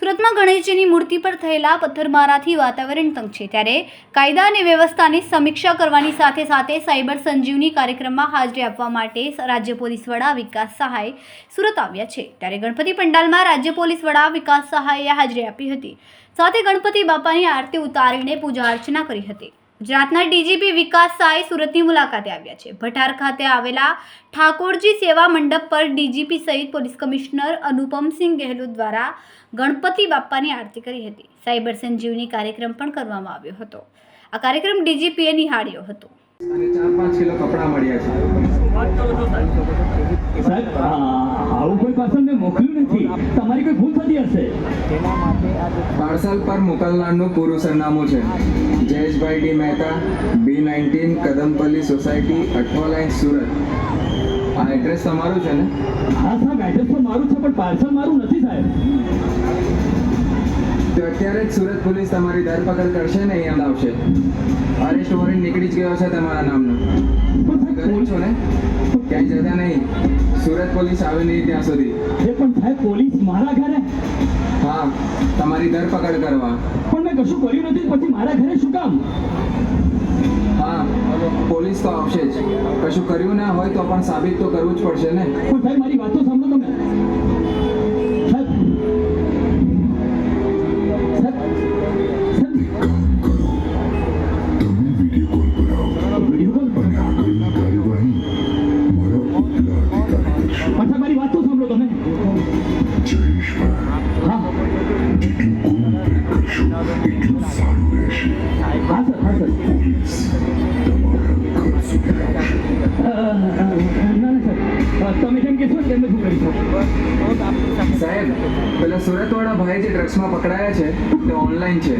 સુરતમાં ગણેશજીની મૂર્તિ પર થયેલા પથ્થરમારાથી વાતાવરણ તંગ છે ત્યારે કાયદા અને વ્યવસ્થાની સમીક્ષા કરવાની સાથે સાથે સાયબર સંજીવની કાર્યક્રમમાં હાજરી આપવા માટે રાજ્ય પોલીસ વડા વિકાસ સહાય સુરત આવ્યા છે. ત્યારે ગણપતિ પંડાલમાં રાજ્ય પોલીસ વડા વિકાસ સહાયે હાજરી આપી હતી. સાથે ગણપતિ બાપાની આરતી ઉતારીને પૂજા અર્ચના કરી હતી. ગુજરાતના ડીજીપી વિકાસ સાઈ સુરતની મુલાકાતે આવ્યા છે. ભટાર ખાતે આવેલા ઠાકોરજી સેવા મંડપ પર ડીજીપી સહિત પોલીસ કમિશનર અનુપમસિંહ ગેહલોત દ્વારા ગણપતિ બાપ્પાની આરતી કરી હતી. સાયબર સંજીવની કાર્યક્રમ પણ કરવામાં આવ્યો હતો. આ કાર્યક્રમ ડીજીપીએ નિહાળ્યો હતો. સાહેબ આવું કોઈ મેં મોકલ્યું નથી. તમારી કોઈ ભૂલ થતી હશે? પાર્સલ પર મોકલનારનું પૂરું સરનામું છે. Jayeshbhai D Mehta B nineteen Kadampalli society Athwa line Surat. આ એડ્રેસ તમારું છે ને? હા, સાહેબ એડ્રેસ તો મારું છે, પણ પાર્સલ મારું નથી, સાહેબ. અત્યારે જ સુરત પોલીસ તમારી ધરપકડ કરશે ને અહીંયા લાવશે. અરેસ્ટ વોરંટ નીકળી જ ગયો છે તમારા નામનો. જ છો ને? ક્યાંય જતા નહીં. સુરત પોલીસ આવે નહીં ત્યાં સુધી. એ પણ સાહેબ પોલીસ મારા ઘરે? હા તમારી ધરપકડ કરવા. પણ મેં કશું કર્યું નથી પછી મારા ઘરે શું કામ? હા પોલીસ તો આવશે જ. કશું કર્યું ના હોય તો પણ સાબિત તો કરવું જ પડશે ને. પણ સાહેબ મારી વાતો સાંભળો તમે. હા સર હા સર પોલીસ તમારા ઘર સુધી આવશે અ, અ, ના ના સર તમે જેમ કહેશો ને તેમ જ હું કરીશ સાહેબ પેલા સુરતવાળા ભાઈ જે ડ્રગ્સમાં પકડાયા છે તે ઓનલાઈન છે.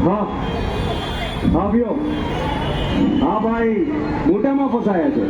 હા. હા ભાઈ મોટામાં ફસાયા છે.